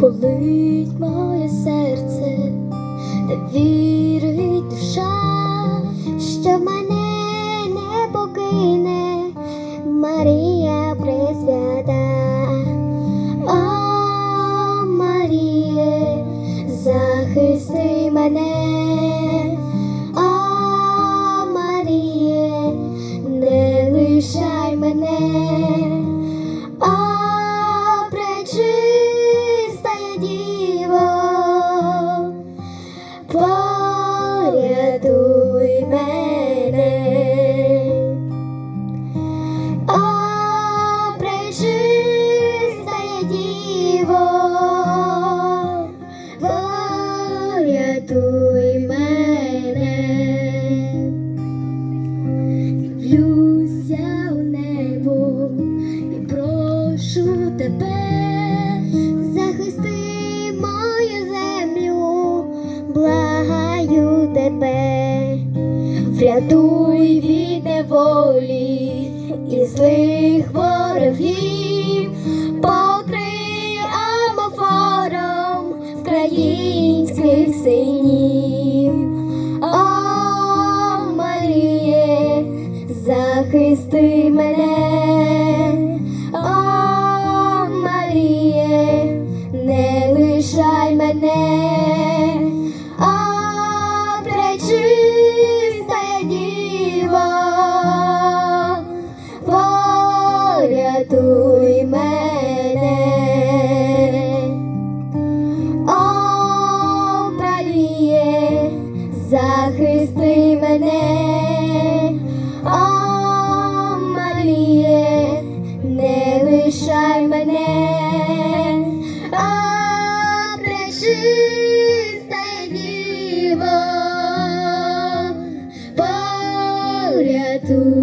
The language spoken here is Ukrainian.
Болить моє серце, де вірить душа, що мене не покине. Марія мене. О, Маріє, не лишай мене. О, пречистая Діво, порятуй мене. О, пречистая Діво, тебе, захисти мою землю, благаю тебе, врятуй від неволі і злих ворогів, покрий амофором українських синів. О, Маріє, захисти мене. мене, а пречиста діва, порятуй мене, о захисти мене. tu.